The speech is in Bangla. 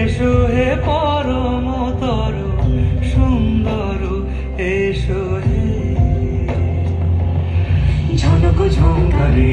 এসো হে পরমতর সুন্দর এসো হে। ঝনক ঝঙ্কারে